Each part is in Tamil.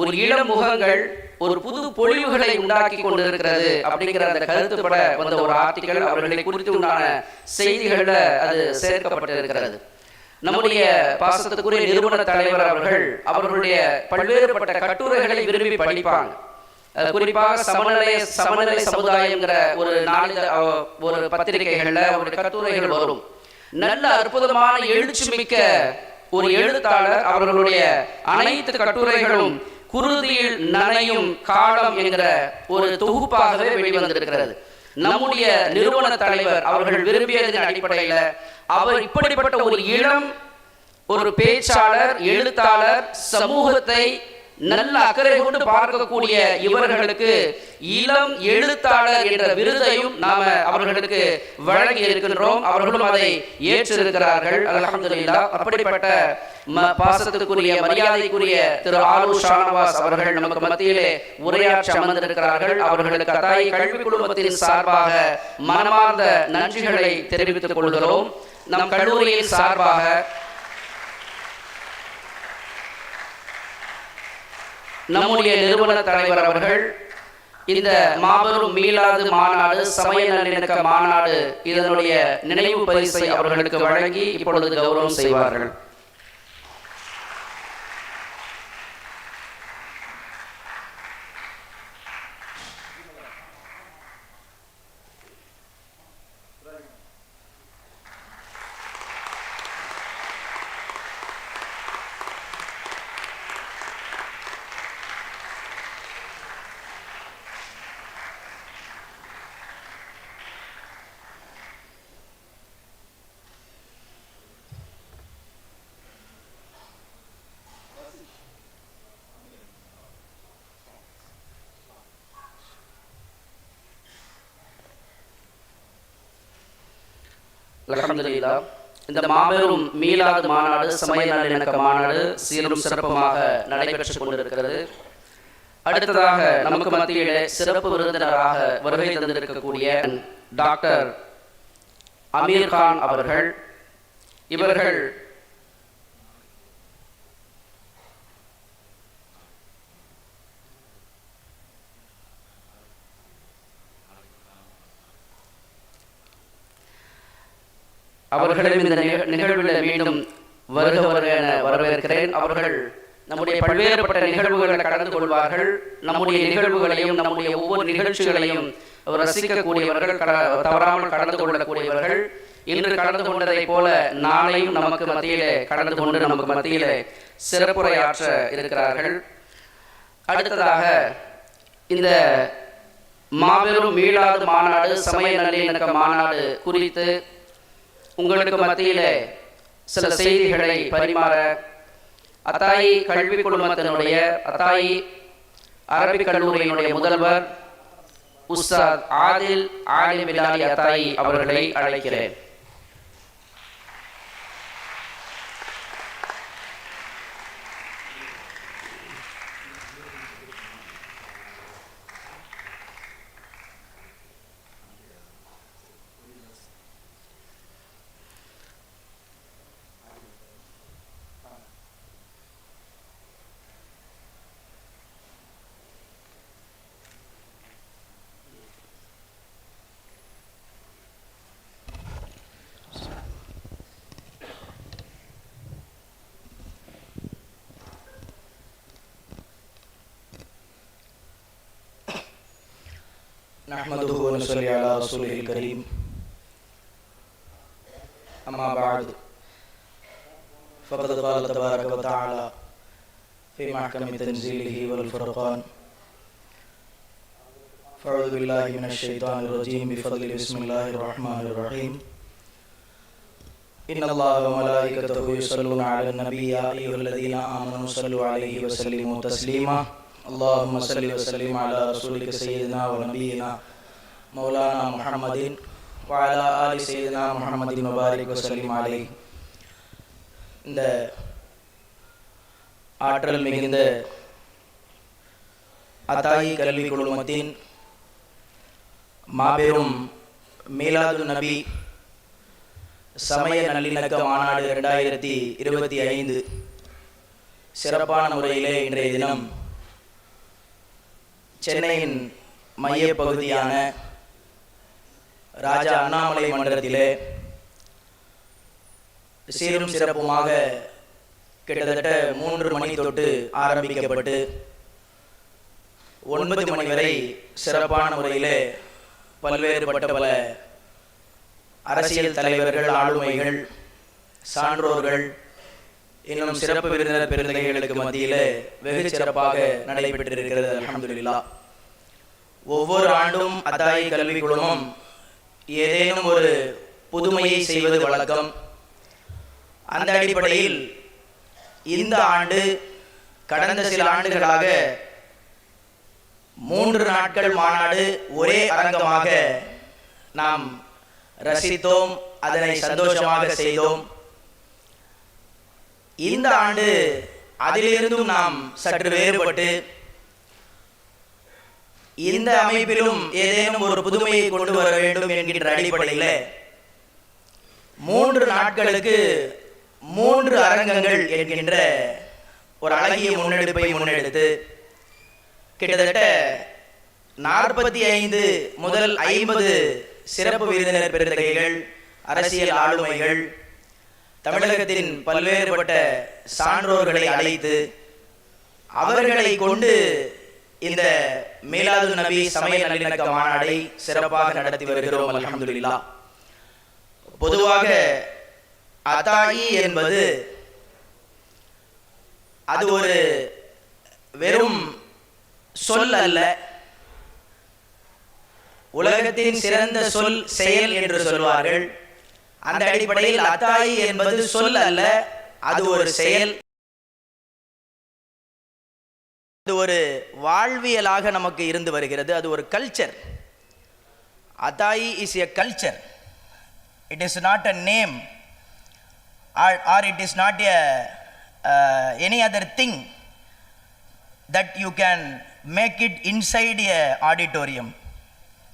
ஒரு இளம் முகங்கள் ஒரு புது பொழிவுகளை உண்டாக்கி கொண்டிருக்கிறது அப்படிங்கிற அந்த கருத்துப்பட வந்த ஒரு ஆர்டிக்கல் அவர்களை குறித்து உண்டான செய்திகளில் அது சேர்க்கப்பட்டிருக்கிறது. நம்முடைய பாசத்துக்குரிய நிறுவன தலைவர் அவர்கள் அவர்களுடைய பல்வேறுபட்ட கட்டுரைகளை விரும்பி படிப்பாங்க. குறிப்பாக சமநிலை சமநிலை சமுதாயங்கிற ஒரு நாளித ஒரு பத்திரிகைகள்ல அவருடைய கட்டுரைகள் வரும். நல்ல அற்புதமான எழுச்சி மிக்க ஒரு எழுத்தாளர் அவர்களுடைய அனைத்து கட்டுரைகளும் குருதியில் நனையும் காலம் என்கிற ஒரு தொகுப்பாகவே வெளிவந்திருக்கிறது. நம்முடைய நிறுவன தலைவர் அவர்கள் விரும்பியதன் அடிப்படையில் அவர் இப்படிப்பட்ட ஒரு இளம் ஒரு பேச்சாளர் எழுத்தாளர் சமூகத்தை நல்ல அக்கறை கொண்டு பார்க்கக்கூடிய இவர்களுக்கு இளம் எழுத்தாளர் என்ற விருதையும் நாம அவர்களுக்கு வழங்கி இருக்கின்றோம். அவர்களும் அதை ஏற்றிருக்கிறார்கள். அலமதுல்லா அப்படிப்பட்ட பாசத்துக்குரிய மரியாதைக்குரிய திரு ஆலு ஷானவாஸ் அவர்கள் நமக்கு மத்தியிலே உரையாற்றி அமர்ந்திருக்கிறார்கள். அவர்களுக்கு அதாய் கல்வி குழுமத்தின் சார்பாக மனமார்ந்த நன்றிகளை தெரிவித்துக் கொள்கிறோம். நம் கல்லூரியின் சார்பாக நம்முடைய நிறுவன தலைவர் அவர்கள் இந்த மாபெரும் மீளாது மாநாடு சமய நல்லிணக்க மாநாடு இதனுடைய நினைவு பரிசை அவர்களுக்கு வழங்கி இப்பொழுது கௌரவம் செய்வார்கள். அலமதுல்லாம் இந்த மாபெரும் மீளாது மாநாடு சமய நல்லிணக்க மாநாடு சீரும் சிறப்புமாக நடைபெற்றுக் கொண்டிருக்கிறது. அடுத்ததாக நமக்கு மத்தியிலே சிறப்பு விருந்தினராக வருகை தந்திருக்கக்கூடிய டாக்டர் அமீர்கான் அவர்கள். இவர்கள் அவர்களும் இந்த நிகழ்வில் மீண்டும் வருக வருக என வரவேற்கிறேன். அவர்கள் நம்முடைய பல்வேறுபட்ட நிகழ்வுகளை கடந்து கொள்வார்கள். நம்முடைய நிகழ்வுகளையும் நம்முடைய ஒவ்வொரு நிகழ்ச்சிகளையும் ரசிக்கக்கூடியவர்கள் தவறாமல் கடந்து கொள்ளக்கூடியவர்கள். இன்று கடந்து கொண்டதை போல நாளையும் நமக்கு மத்தியிலே கடந்து கொண்டு நமக்கு மத்தியிலே சிறப்புரையாற்ற இருக்கிறார்கள். அடுத்ததாக இந்த மாபெரும் மீளாது மாநாடு சமய நல்லிணக்க மாநாடு குறித்து உங்களுக்கு மத்தியிலே சில செய்திகளை பரிமாற. அத்தாயி கல்வி குழுமத்தினுடைய அத்தாயி அரபிக் கல்லூரியினுடைய முதல்வர் உஸ்தாத் ஆதில் ஆலிமிலாலி அத்தாயி அவர்களை அழைக்கிறேன். ونصلي على رسوله الكريم. أما بعد فقد قال تبارك وتعالى في محكم تنزيله والفرقان فأعوذ بالله من الشيطان الرجيم بفضل بسم الله الرحمن الرحيم. إن الله وملائكته يصلون على النبي يا أيها الذين آمنوا صلوا عليه وسلموا تسليما. اللهم صل وسلم على رسولك سيدنا ونبينا மௌலானா முஹம்மதின் வாலா ஆலி செய்தனா முஹம்மதின் முபாரிக் வசலிம் அலை இந்த ஆற்றல் மிகுந்த அத்தாயி கல்வி குழுமத்தின் மாபெரும் மீலாது நபி சமய நல்லிணக்க மாநாடு இரண்டாயிரத்தி இருபத்தி ஐந்து சிறப்பான முறையிலே இன்றைய தினம் சென்னையின் மையப்பகுதியான ராஜா அண்ணாமலை மன்றத்திலே சீரும் சிறப்புமாக கிட்டத்தட்ட மூன்று மணி தொட்டு ஆரம்பிக்கப்பட்டு ஒன்பது மணி வரை சிறப்பான முறையிலே பல்வேறுபட்ட பல அரசியல் தலைவர்கள் ஆளுமைகள் சான்றோர்கள் இன்னும் சிறப்பு விருந்தினர் பெருந்தகைகளுக்கு மத்தியிலே வெகு சிறப்பாக நடைபெற்றிருக்கிறது அலமதுல்லா ஒவ்வொரு ஆண்டும் அதாய் கல்வி குழுமம் ஏதேனும் ஒரு புதுமையை செய்வது வழக்கம். அந்த அடிப்படையில் இந்த ஆண்டு கடந்த சில ஆண்டுகளாக மூன்று நாட்கள் மாநாடு ஒரே அரங்கமாக நாம் ரசித்தோம் அதனை சந்தோஷமாக செய்தோம். இந்த ஆண்டு அதிலிருந்தும் நாம் சற்று வேறுபட்டு இந்த அமைப்பிலும் ஏதேனும் ஒரு புதுமையை கொண்டு வர வேண்டும் என்கின்ற அடிப்படையில் மூன்று நாட்களுக்கு மூன்று அரங்கங்கள் என்கின்ற ஒரு அழகிய முன்னெடுப்பை முன்னெடுத்து கிட்டத்தட்ட நாற்பத்தி ஐந்து முதல் ஐம்பது சிறப்பு விருந்தினர் பெருந்தகைகள் அரசியல் ஆளுமைகள் தமிழகத்தின் பல்வேறுபட்ட சான்றோர்களை அழைத்து அவர்களை கொண்டு இந்த மேலாது நபி சமய நல்லிணக்க மாநாடை சிறப்பாக நடத்தி வருகிறோம் அலமதுல்லா பொதுவாக அத்தாயி என்பது அது ஒரு வெறும் சொல் அல்ல. உலகத்தின் சிறந்த சொல் செயல் என்று சொல்வார்கள். அந்த அடிப்படையில் அத்தாயி என்பது சொல் அல்ல அது ஒரு செயல். இது ஒரு வாழ்வியலாக நமக்கு இருந்து வருகிறது. அது ஒரு culture அதாயி is a culture it is not a name or it is not a any other thing that you can make it inside a auditorium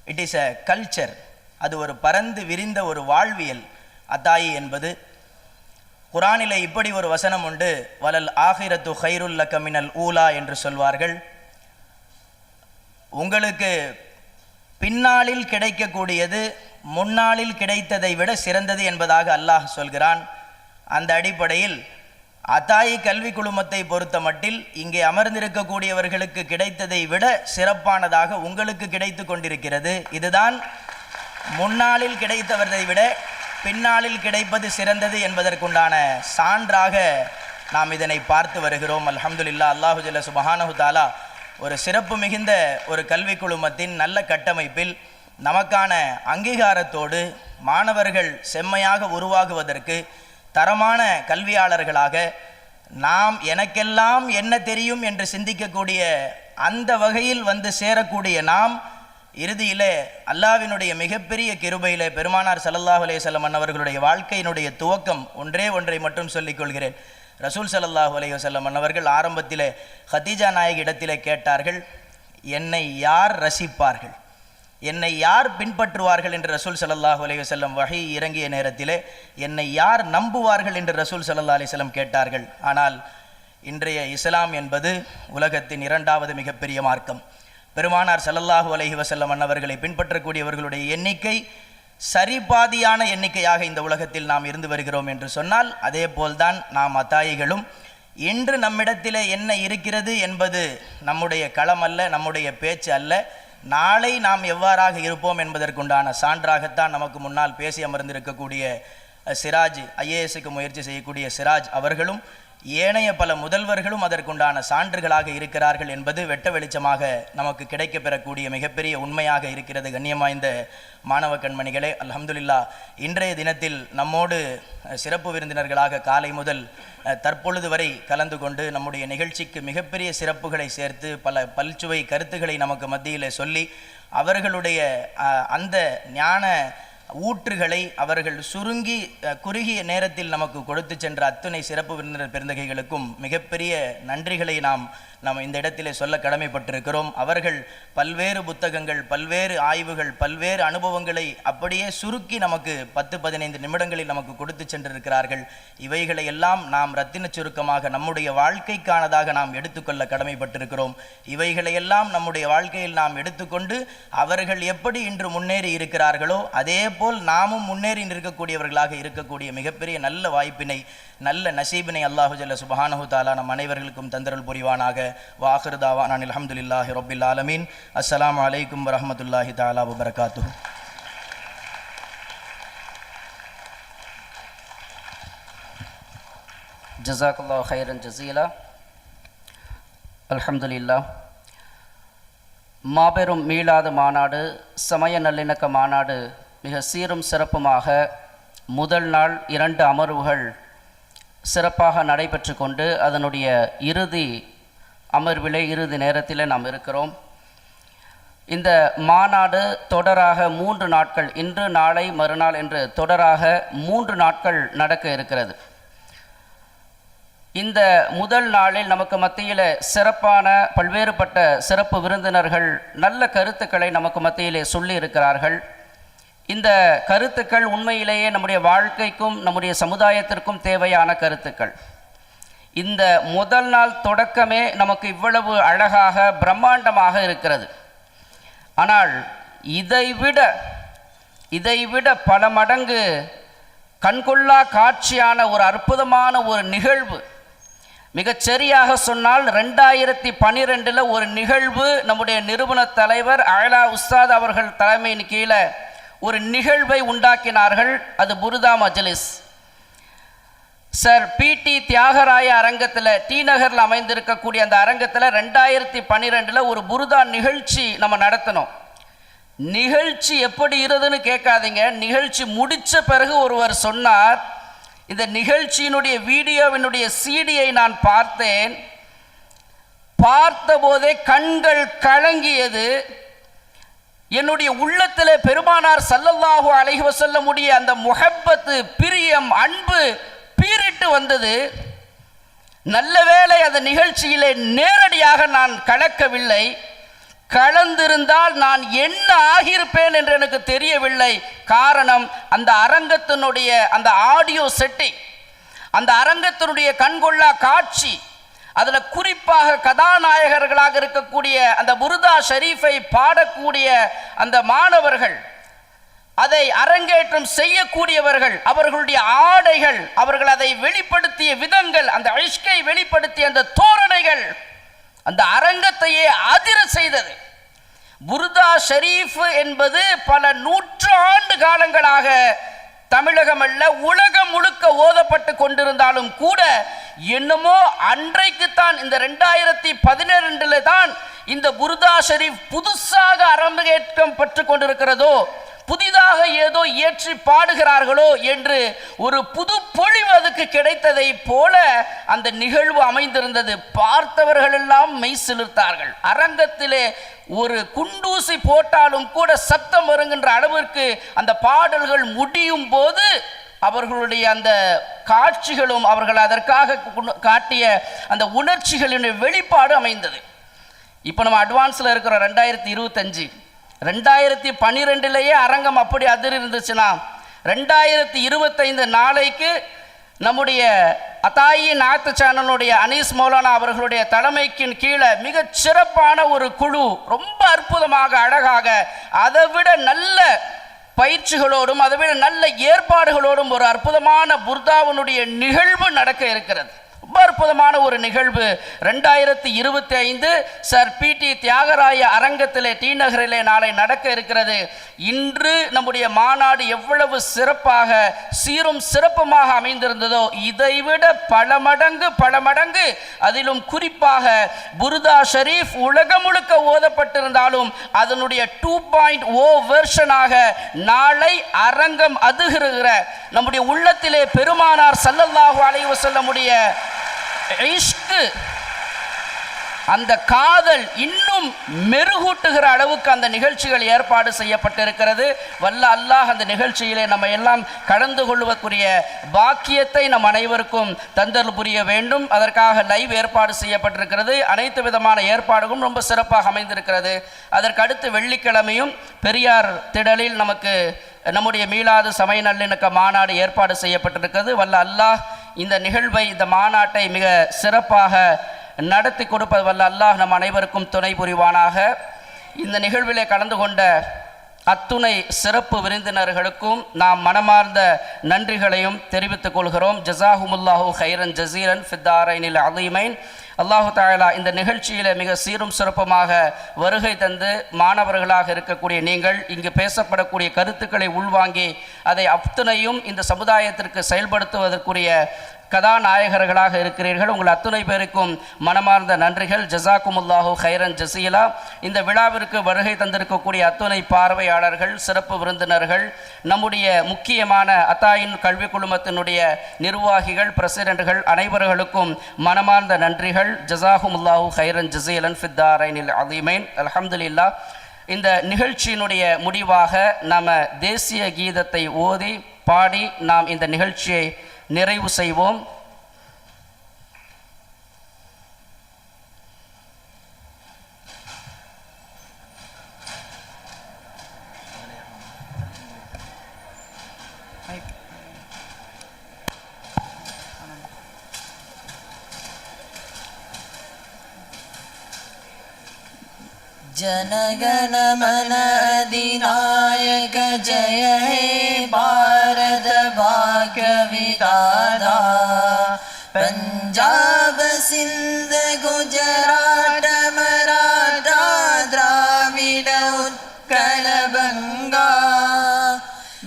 it is a culture அது ஒரு பரந்து விரிந்த ஒரு வாழ்வியல். அத்தாயி என்பது குரானில் இப்படி ஒரு வசனம் உண்டு வலல் ஆஹிரத்து ஹைருல் லக்கமினல் ஊலா என்று சொல்வார்கள். உங்களுக்கு பின்னாளில் கிடைக்கக்கூடியது முன்னாளில் கிடைத்ததை விட சிறந்தது என்பதாக அல்லாஹ் சொல்கிறான். அந்த அடிப்படையில் அத்தாயி கல்வி குழுமத்தை பொறுத்த மட்டில் இங்கே அமர்ந்திருக்கக்கூடியவர்களுக்கு கிடைத்ததை விட சிறப்பானதாக உங்களுக்கு கிடைத்து கொண்டிருக்கிறது. இதுதான் முன்னாளில் கிடைத்தவர்களை விட பின்னாளில் கிடைப்பது சிறந்தது என்பதற்குண்டான சான்றாக நாம் இதனை பார்த்து வருகிறோம். அல்ஹம்துல்லா அல்லாஹு ஜல்ல சுபஹானஹு தாலா ஒரு சிறப்பு மிகுந்த ஒரு கல்வி குழுமத்தின் நல்ல கட்டமைப்பில் நமக்கான அங்கீகாரத்தோடு மாணவர்கள் செம்மையாக உருவாகுவதற்கு தரமான கல்வியாளர்களாக நாம் எனக்கெல்லாம் என்ன தெரியும் என்று சிந்திக்கக்கூடிய அந்த வகையில் வந்து சேரக்கூடிய நாம் இறுதியிலே அல்லாவினுடைய மிகப்பெரிய கிருபையிலே பெருமானார் ஸல்லல்லாஹு அலைஹி வஸல்லம் அன்னவர்களுடைய வாழ்க்கையினுடைய துவக்கம் ஒன்றே ஒன்றை மட்டும் சொல்லிக் கொள்கிறேன். ரசூல் ஸல்லல்லாஹு அலைஹி வஸல்லம் அன்னவர்கள் ஆரம்பத்திலே ஹதீஜா நாயக் இடத்திலே கேட்டார்கள் என்னை யார் ரசிப்பார்கள்? என்னை யார் பின்பற்றுவார்கள்? என்று ரசூல் ஸல்லல்லாஹு அலைஹி வகை இறங்கிய நேரத்திலே என்னை யார் நம்புவார்கள்? என்று ரசூல் ஸல்லல்லாஹு அலைஹி கேட்டார்கள். ஆனால் இன்றைய இஸ்லாம் என்பது உலகத்தின் இரண்டாவது மிகப்பெரிய மார்க்கம். பெருமானார் செல்லல்லாஹு அலஹி வசல்லம் அன்னவர்களை பின்பற்றக்கூடியவர்களுடைய எண்ணிக்கை சரிபாதியான எண்ணிக்கையாக இந்த உலகத்தில் நாம் இருந்து வருகிறோம் என்று சொன்னால் அதே போல்தான் நாம் அத்தாயிகளும் இன்று நம்மிடத்தில் என்ன இருக்கிறது என்பது நம்முடைய களம் அல்ல நம்முடைய பேச்சு அல்ல. நாளை நாம் எவ்வாறாக இருப்போம் என்பதற்குண்டான சான்றாகத்தான் நமக்கு முன்னால் பேசி அமர்ந்திருக்கக்கூடிய சிராஜ் ஐஏஎஸ்க்கு முயற்சி செய்யக்கூடிய சிராஜ் அவர்களும் ஏனைய பல முதல்வர்களும் அதற்குண்டான சான்றுகளாக இருக்கிறார்கள் என்பது வெட்ட வெளிச்சமாக நமக்கு கிடைக்கப்பெறக்கூடிய மிகப்பெரிய உண்மையாக இருக்கிறது கண்ணியமாய்ந்த மாணவ கண்மணிகளே. அலமதுல்லா இன்றைய தினத்தில் நம்மோடு சிறப்பு விருந்தினர்களாக காலை முதல் தற்பொழுது வரை கலந்து கொண்டு நம்முடைய நிகழ்ச்சிக்கு மிகப்பெரிய சிறப்புகளை சேர்த்து பல பல்சுவை கருத்துக்களை நமக்கு மத்தியில் சொல்லி அவர்களுடைய அந்த ஞான ஊற்றுகளை அவர்கள் சுருங்கி குறுகிய நேரத்தில் நமக்கு கொடுத்து சென்ற அத்துணை சிறப்பு விருந்தினர் பெருந்தகைகளுக்கும் மிகப்பெரிய நன்றிகளை நாம் நாம் இந்த இடத்திலே சொல்ல கடமைப்பட்டிருக்கிறோம். அவர்கள் பல்வேறு புத்தகங்கள் பல்வேறு ஆய்வுகள் பல்வேறு அனுபவங்களை அப்படியே சுருக்கி நமக்கு பத்து பதினைந்து நிமிடங்களில் நமக்கு கொடுத்து சென்றிருக்கிறார்கள். இவைகளை எல்லாம் நாம் ரத்தின சுருக்கமாக நம்முடைய வாழ்க்கைக்கானதாக நாம் எடுத்துக்கொள்ள கடமைப்பட்டிருக்கிறோம். இவைகளையெல்லாம் நம்முடைய வாழ்க்கையில் நாம் எடுத்துக்கொண்டு அவர்கள் எப்படி இன்று முன்னேறி இருக்கிறார்களோ அதே போல் நாமும் முன்னேறி நிற்கக்கூடியவர்களாக இருக்கக்கூடிய மிகப்பெரிய நல்ல வாய்ப்பினை நல்ல நசீபினை அல்லாஹு ஜல்ல சுபஹானஹு தாலா நம் அனைவர்களுக்கும் தந்தரல் புரிவானாக. வாஹருதாவா நான் அலமதுல்லாஹி ரப்பில் ஆலமீன். அஸ்லாம் அலைக்கும் வரமத்துல்லாஹி தாலா வபரகாத்து ஜசாக்குல்லா ஹைரன் ஜசீலா அல்ஹம்துலில்லா மாபெரும் மீளாத மாநாடு சமய நல்லிணக்க மாநாடு மிக சீரும் சிறப்புமாக முதல் நாள் இரண்டு அமர்வுகள் சிறப்பாக நடைபெற்று கொண்டு அதனுடைய இறுதி அமர்விலே இறுதி நேரத்தில் நாம் இருக்கிறோம். இந்த மாநாடு தொடராக மூன்று நாட்கள் இன்று நாளை மறுநாள் என்று தொடராக மூன்று நாட்கள் நடக்க இருக்கிறது. இந்த முதல் நாளில் நமக்கு மத்தியில் சிறப்பான பல்வேறுபட்ட சிறப்பு விருந்தினர்கள் நல்ல கருத்துக்களை நமக்கு மத்தியிலே சொல்லி இருக்கிறார்கள். இந்த கருத்துக்கள் உண்மையிலேயே நம்முடைய வாழ்க்கைக்கும் நம்முடைய சமுதாயத்திற்கும் தேவையான கருத்துக்கள். இந்த முதல் நாள் தொடக்கமே நமக்கு இவ்வளவு அழகாக பிரம்மாண்டமாக இருக்கிறது. ஆனால் இதைவிட இதைவிட பல மடங்கு கண்கொள்ளா காட்சியான ஒரு அற்புதமான ஒரு நிகழ்வு. மிகச்சரியாக சொன்னால் ரெண்டாயிரத்தி பன்னிரெண்டில் ஒரு நிகழ்வு நம்முடைய நிறுவன தலைவர் அயலா உஸ்தாத் அவர்கள் தலைமையின் கீழே ஒரு நிகழ்வை உண்டாக்கினார்கள் அது புருதா மஜ்லிஸ். சார் பிடி தியாகராய அரங்கத்தில் டி நகரில் அமைந்திருக்கக்கூடிய அந்த அரங்கத்தில் ரெண்டாயிரத்தி பன்னிரெண்டில் ஒரு புருதா நிகழ்ச்சி நம்ம நடத்தினோம் நிகழ்ச்சி எப்படி இருதுன்னு கேட்காதீங்க. நிகழ்ச்சி முடித்த பிறகு ஒருவர் சொன்னார் இந்த நிகழ்ச்சியினுடைய வீடியோவினுடைய சிடியை நான் பார்த்தேன். பார்த்தபோதே கண்கள் கலங்கியது. என்னுடைய உள்ளத்தில் பெருமானார் சல்லல்லாஹு அலைஹி முடிய அந்த முகப்பத்து பிரியம் அன்பு பீரிட்டு வந்தது. நல்ல வேளை அந்த நிகழ்ச்சியிலே நேரடியாக நான் கலக்கவில்லை. கலந்திருந்தால் நான் என்ன ஆகியிருப்பேன் என்று எனக்கு தெரியவில்லை. காரணம் அந்த அரங்கத்தினுடைய அந்த ஆடியோ செட்டிங் அந்த அரங்கத்தினுடைய கண்கொள்ளா காட்சி. அதில் குறிப்பாக கதாநாயகர்களாக இருக்கக்கூடிய அந்த புருதா ஷரீஃபை பாடக்கூடிய அந்த மாணவர்கள் அதை அரங்கேற்றம் செய்யக்கூடியவர்கள் அவர்களுடைய ஆடைகள் அவர்கள் அதை வெளிப்படுத்திய விதங்கள் அந்த ஐஷ்கை வெளிப்படுத்திய அந்த தோரணைகள் அந்த அரங்கத்தையே அதிர செய்தது. புருதா ஷரீஃப் என்பது பல நூற்றாண்டு காலங்களாக தமிழகம் அல்ல உலகம் முழுக்க ஓதப்பட்டு கொண்டிருந்தாலும் கூட என்னமோ அன்றைக்குத்தான் இந்த ரெண்டாயிரத்தி பதினெண்டுல தான் இந்த புருதா ஷெரீப் புதுசாக அரங்கேற்றம் பெற்று கொண்டிருக்கிறதோ புதிதாக ஏதோ இயற்றி பாடுகிறார்களோ என்று ஒரு புது பொழிவு அதுக்கு கிடைத்ததை போல அந்த நிகழ்வு அமைந்திருந்தது. பார்த்தவர்களெல்லாம் மெய் செலுத்தார்கள் அரங்கத்திலே ஒரு குண்டூசி போட்டாலும் கூட சத்தம் வருகின்ற அளவிற்கு அந்த பாடல்கள் முடியும் போது அவர்களுடைய அந்த காட்சிகளும் அவர்கள் அதற்காக காட்டிய அந்த உணர்ச்சிகளின் வெளிப்பாடு அமைந்தது. இப்போ நம்ம அட்வான்ஸில் இருக்கிற ரெண்டாயிரத்தி இருபத்தஞ்சு. ரெண்டாயிரத்தி பன்னிரெண்டுலேயே அரங்கம் அப்படி அதிர் இருந்துச்சுன்னா ரெண்டாயிரத்தி இருபத்தைந்து நாளைக்கு நம்முடைய அத்தாயி நாத்து சேனலுடைய அனீஸ் மௌலானா அவர்களுடைய தலைமைக்கின் கீழே மிகச் சிறப்பான ஒரு குழு ரொம்ப அற்புதமாக அழகாக அதை விட நல்ல பயிற்சிகளோடும் அதை விட நல்ல ஏற்பாடுகளோடும் ஒரு அற்புதமான புர்தாவனுடைய நிகழ்வு நடக்க இருக்கிறது. ரொம்ப அற்புதமான ஒரு நிகழ்வு. ரெண்டாயிரத்தி இருபத்தி ஐந்து சர் பி டி தியாகராய அரங்கத்திலே டி நகரிலே நாளை நடக்க இருக்கிறது. இன்று நம்முடைய மாநாடு எவ்வளவு சிறப்பாக சீரும் சிறப்புமாக அமைந்திருந்ததோ இதைவிட பல மடங்கு பல மடங்கு அதிலும் குறிப்பாக புருதா ஷரீஃப் உலகம் முழுக்க ஓதப்பட்டிருந்தாலும் அதனுடைய டூ பாயிண்ட் ஓ வெர்ஷனாக நாளை அரங்கம் அதுகிற நம்முடைய உள்ளத்திலே பெருமானார் சல்லல்லாஹு செல்ல முடிய இஷ்கு. அந்த காதல் இன்னும் மெருகூட்டுகிற அளவுக்கு அந்த நிகழ்ச்சிகள் ஏற்பாடு செய்யப்பட்டிருக்கிறது. வல்ல அல்லாஹ் அந்த நிகழ்ச்சியிலே நம்ம எல்லாம் கலந்து கொள்வதற்குரிய பாக்கியத்தை நம் அனைவருக்கும் தந்தல் புரிய வேண்டும். அதற்காக லைவ் ஏற்பாடு செய்யப்பட்டிருக்கிறது. அனைத்து விதமான ஏற்பாடுகளும் ரொம்ப சிறப்பாக அமைந்திருக்கிறது. அதற்கு அடுத்து வெள்ளிக்கிழமையும் பெரியார் திடலில் நமக்கு நம்முடைய மீளாது சமய நல்லிணக்க மாநாடு ஏற்பாடு செய்யப்பட்டிருக்கிறது. வல்ல அல்லாஹ் இந்த நிகழ்வை இந்த மாநாட்டை மிக சிறப்பாக நடத்தி கொடுப்பது வல்ல அல்லாஹ் நம் அனைவருக்கும் துணை புரிவானாக. இந்த நிகழ்விலே கலந்து கொண்ட அத்துணை சிறப்பு விருந்தினர்களுக்கும் நாம் மனமார்ந்த நன்றிகளையும் தெரிவித்துக் கொள்கிறோம். ஜசாஹுமுல்லாஹூ ஹைரன் ஜசீரன் ஃபித்தாரைனில் அலீமைன். அல்லாஹு தாயலா இந்த நிகழ்ச்சியில் மிக சீரும் சிறப்புமாக வருகை தந்து மாணவர்களாக இருக்கக்கூடிய நீங்கள் இங்கு பேசப்படக்கூடிய கருத்துக்களை உள்வாங்கி அதை அத்துணையும் இந்த சமுதாயத்திற்கு செயல்படுத்துவதற்குரிய கதாநாயகர்களாக இருக்கிறீர்கள். உங்கள் அத்துணை பேருக்கும் மனமார்ந்த நன்றிகள். ஜசாக்குமுல்லாஹு ஹைரன் ஜசீலா இந்த விழாவிற்கு வருகை தந்திருக்கக்கூடிய அத்துணை பார்வையாளர்கள் சிறப்பு விருந்தினர்கள் நம்முடைய முக்கியமான அத்தாயின் கல்வி குழுமத்தினுடைய நிர்வாகிகள் பிரசிடென்ட்கள் அனைவர்களுக்கும் மனமார்ந்த நன்றிகள். ஜசாகுமுல்லாஹு ஹைரன் ஜசீலன் ஃபித்தாரைனில் அதீமைன் அலமதுல்லா இந்த நிகழ்ச்சியினுடைய முடிவாக நாம் தேசிய கீதத்தை ஓதி பாடி நாம் இந்த நிகழ்ச்சியை நிறைவு செய்வோம் जनगण मन अधिनायक जय हे भारत കാരാ പഞ്ചാബ് സിന്ധ് ഗുജറാട്ട് മറാഠ ദ്രാവിഡ ഉത്കല ബംഗ.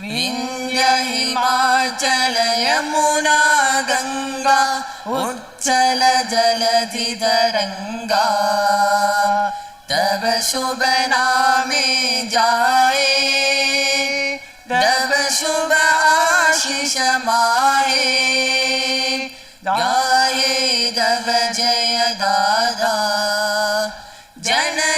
വിന്ധ്യ ഹിമാചല യമുന ഗംഗ. ഉജ്ജല ജലധി തരംഗ തവ ശുഭ നാമേ ജായേ. തവ ശുഭ आशीष माए गाए तब जय दादा। जनगण